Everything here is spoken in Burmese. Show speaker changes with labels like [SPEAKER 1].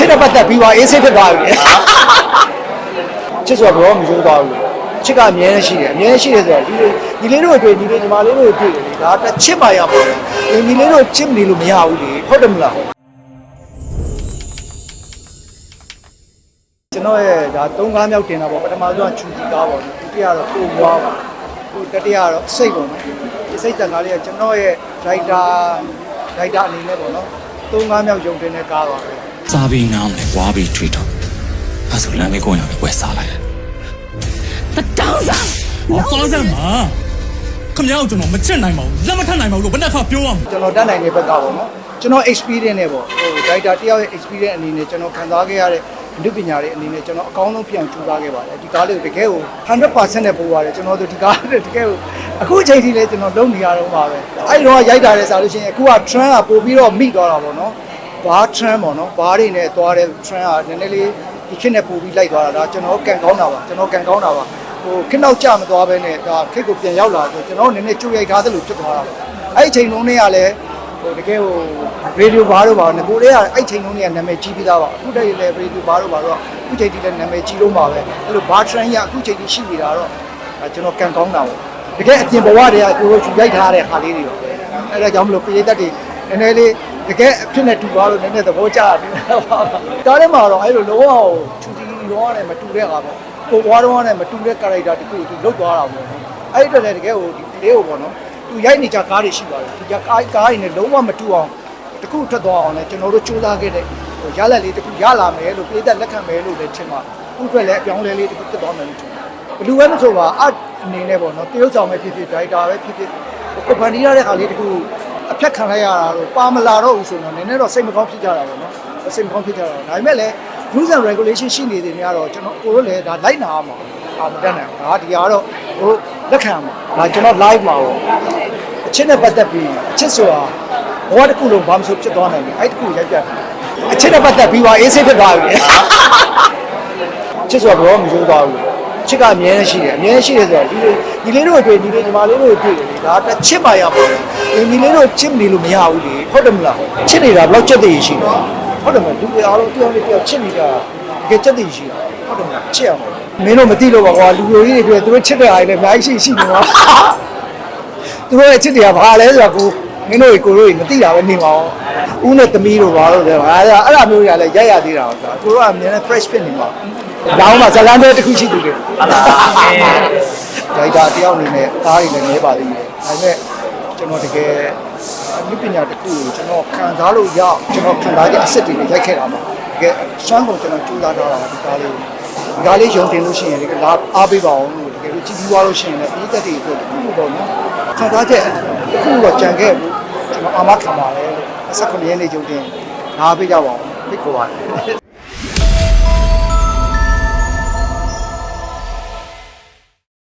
[SPEAKER 1] ချစ်တဲ့ပတ်သက်ပြီးသွားအေးစိတ်ဖြစ်သွားပြီချစ်ဆိုတာဘယ်တော့မှမယုံသွားဘူးချစ်ကအမြဲတမ်းရှိတယ်အမြဲတမ်းရှိတယ်ဆိုတော့ဒီလေးဒီလေးတို့တွေ့ဒီလေးညီမလေးတို့တွေ့တယ်လေဒါတစ်ချစ်မှရပါဘူးဒီလေးတို့ချစ်မနေလို့မရဘူးလေဟုတ်တယ်မလားကျွန်တော်ရဲ့ဒါ၃ကားမြောက်တင်တာပေါ့ပထမဆုံးကချူတီကားပေါ့ဒုတိယတော့ကိုဘွားပေါ့ဟိုတတိယတော့စိတ်ပေါ့နော်ဒီစိတ်တန်ကားလေးကကျွန်တော်ရဲ့ဒိုက်တာဒိုက်တာအနေနဲ့ပေါ့နော်၃ကားမြောက်ယုံတင်တဲ့ကားပါပဲ
[SPEAKER 2] စားပြီးနားမလဲဝါပြီးထွေးတော့အဲဆိုလမ်းလေးကိုရအောင်ဝယ်စားလိုက်
[SPEAKER 3] တတောင်းစား
[SPEAKER 2] ဟောကောင်းစမ်းပါခမရောက်ကျွန်တော်မချစ်နိုင်ပါဘူးလက်မထနိုင်ပါဘူးလို့ဘယ်နဲ့ခါပြောရမလဲ
[SPEAKER 1] ကျွန်တော်တက်နိုင်တဲ့ဘက်ကပေါ့နော်ကျွန်တော် experience နဲ့ပေါ့ဟို data တယောက်ရဲ့ experience အနေနဲ့ကျွန်တော်ခံစားခဲ့ရတဲ့လူပညာတွေအနေနဲ့ကျွန်တော်အကောင်းဆုံးပြန်ကြိုးစားခဲ့ပါတယ်ဒီကားလေးကိုတကယ်ကို100%နဲ့ပို့ရတယ်ကျွန်တော်တို့ဒီကားလေးတကယ်ကိုအခုအချိန်ထိလည်းကျွန်တော်လုပ်နေရတော့ပါပဲအဲ့ဒီတော့ရိုက်တာလဲဆိုလို့ရှိရင်အခုက trend ကပို့ပြီးတော့မိသွားတာပေါ့နော် ဘာ trend ပေါ့နော်ဘာတွေနဲ့သွားတဲ့ trend ကနည်းနည်းလေးဒီခေတ်နဲ့ပို့ပြီးလိုက်သွားတာဒါကျွန်တော်ကန်ကောင်းတာပါကျွန်တော်ကန်ကောင်းတာပါဟိုခေတ်နောက်ကျမသွားဘဲနဲ့ဒါခေတ်ကိုပြန်ရောက်လာဆိုကျွန်တော်နည်းနည်းကြိုးရိုက်ထားသလိုဖြစ်သွားတာပါအဲ့ဒီအချိန်လုံးတွေကလည်းဟိုတကယ်ဟိုရေဒီယိုဘားတို့ဘာငကိုလေးကအဲ့ချိန်လုံးတွေကနာမည်ကြီးပြီးသားပါအခုတည်းလည်းရေဒီယိုဘားတို့ဘာတော့အခုချိန်ထိလည်းနာမည်ကြီးလို့ပါပဲအဲ့လိုဘာထရန်ရအခုချိန်ထိရှိနေတာတော့ဒါကျွန်တော်ကန်ကောင်းတာပေါ့တကယ်အပြင်ဘဝတွေကကိုလိုချူရိုက်ထားတဲ့ဟာလေးတွေပါပဲအဲ့ဒါကြောင့်မလို့ပြည်သက်တွေနည်းနည်းလေး တကယ်အဖြစ်နဲ့တူသွားလို့နည်းနည်းသဘောကျတယ်ကားထဲမှာတော့အဲ့လိုလုံးဝချူတီလုံးဝနဲ့မတူတဲ့ဟာပေါ့ကိုဘွားတော့နဲ့မတူတဲ့ character တခုကိုသူလုတ်သွားတာပေါ့အဲ့ဒီတော့လည်းတကယ်ဟိုဒီလေးကိုပေါ့နော်သူရိုက်နေကြကားတွေရှိပါတယ်ဒီကားကားတွေနဲ့လုံးဝမတူအောင်တခုထွက်သွားအောင်လဲကျွန်တော်တို့စူးစမ်းခဲ့တဲ့ဟိုရလက်လေးတခုရလာမယ်လို့ပြည်သက်လက်ခံမယ်လို့လည်းထင်ပါခုအတွက်လည်းအပြောင်းလဲလေးတခုဖြစ်သွားမယ်လို့ထင်ဘလူးဝဲမဆိုပါအအနေနဲ့ပေါ့နော်တရုတ်ဆောင်ပဲဖြစ်ဖြစ်ဒိုက်တာပဲဖြစ်ဖြစ်ကိုပန်ဒီရတဲ့ခါလေးတခု အဖြတ်ခံလိုက်ရတာတော့ပါမလာတော့ဘူးဆိုတော့နည်းနည်းတော့စိတ်မကောင်းဖြစ်ကြတာပေါ့နော်စိတ်မကောင်းဖြစ်ကြတာဒါပေမဲ့လည်း rules and regulation ရှိနေတယ်များတော့ကျွန်တော်ကိုတို့လည်းဒါလိုက်နာရမှာအာမတတ်နိုင်ဘူးဒါဒီကတော့ဟိုလက်ခံရမှာဒါကျွန်တော် live မှာပေါ့အချစ်နဲ့ပတ်သက်ပြီးအချစ်ဆိုတာဘဝတစ်ခုလုံးဘာမှမဆိုဖြစ်သွားနိုင်တယ်အဲ့ဒီတစ်ခုရိုက်ပြတယ်အချစ်နဲ့ပတ်သက်ပြီးသွားအေးစိတ်ဖြစ်သွားပြီအချစ်ဆိုတာဘယ်တော့မှမယုံသွားဘူးအ ချစ်ကအမြဲတမ်းရှိတယ်အမြဲတမ်းရှိတယ်ဆိုတော့ဒီဒီလေးတို့တွေ့ဒီလေးညီမလေးတို့တွေ့တယ်လေဒါတစ်ချစ်မှရပါဘူးဒီညီလေးတို့ချစ်မနေလို့မရဘူးလေဟုတ်တယ်မလားချစ်နေတာဘယ်လောက်ကြက်တည်ရှိလဲဟုတ်တယ်မလားလူတွေအားလုံးတရားလေးတရားချစ်နေတာတကယ်ကြက်တည်ရှိတာဟုတ်တယ်မလားချစ်အောင်မင်းတို့မသိလို့ပါကွာလူမျိုးကြီးတွေတွေ့သူတို့ချစ်တဲ့အားတွေလည်းအများကြီးရှိရှိနေပါသူတို့ရဲ့အချစ်တွေကဘာလဲဆိုတော့ကိုမင်းတို့ကိုတို့မသိတာပဲနေပါအောင်ဦးနဲ့သမီးတို့ဘာလို့လဲအဲအဲ့ဒါမျိုးတွေကလည်းရိုက်ရသေးတာဆိုတော့ကိုတို့ကအမြဲတမ်း fresh ဖြစ်နေမှာ လောင်းမှာဇလန်းတဲ့တစ်ခုရှိသူတွေဒါဒါတယောက်အနေနဲ့ကားတွေလည်းနေပါသေးတယ်ဒါပေမဲ့ကျွန်တော်တကယ်အမှုပညာတစ်ခုကိုကျွန်တော်ခံစားလို့ရအောင်ကျွန်တော်ခံစားချက်အစ်စ်တွေနဲ့ရိုက်ခဲ့တာပါတကယ်စွမ်းကုန်ကျွန်တော်ကြိုးစားထားတာဒီကားလေးကိုဒီကားလေးယုံတင်လို့ရှိရင်လည်းလာအားပေးပါအောင်လို့တကယ်လို့ကြည့်ပြီးသွားလို့ရှိရင်လည်းပြည်သက်တွေအတွက်ခုခုပေါ့နော်ခံစားချက်တစ်ခုတော့ကြံခဲ့ဘူးကျွန်တော်အာမခံပါတယ်လို့အဆက်ခဏရင်းနေကြုံတင်နားပေးကြပါဦးဖိတ်ခေါ်ပါတယ်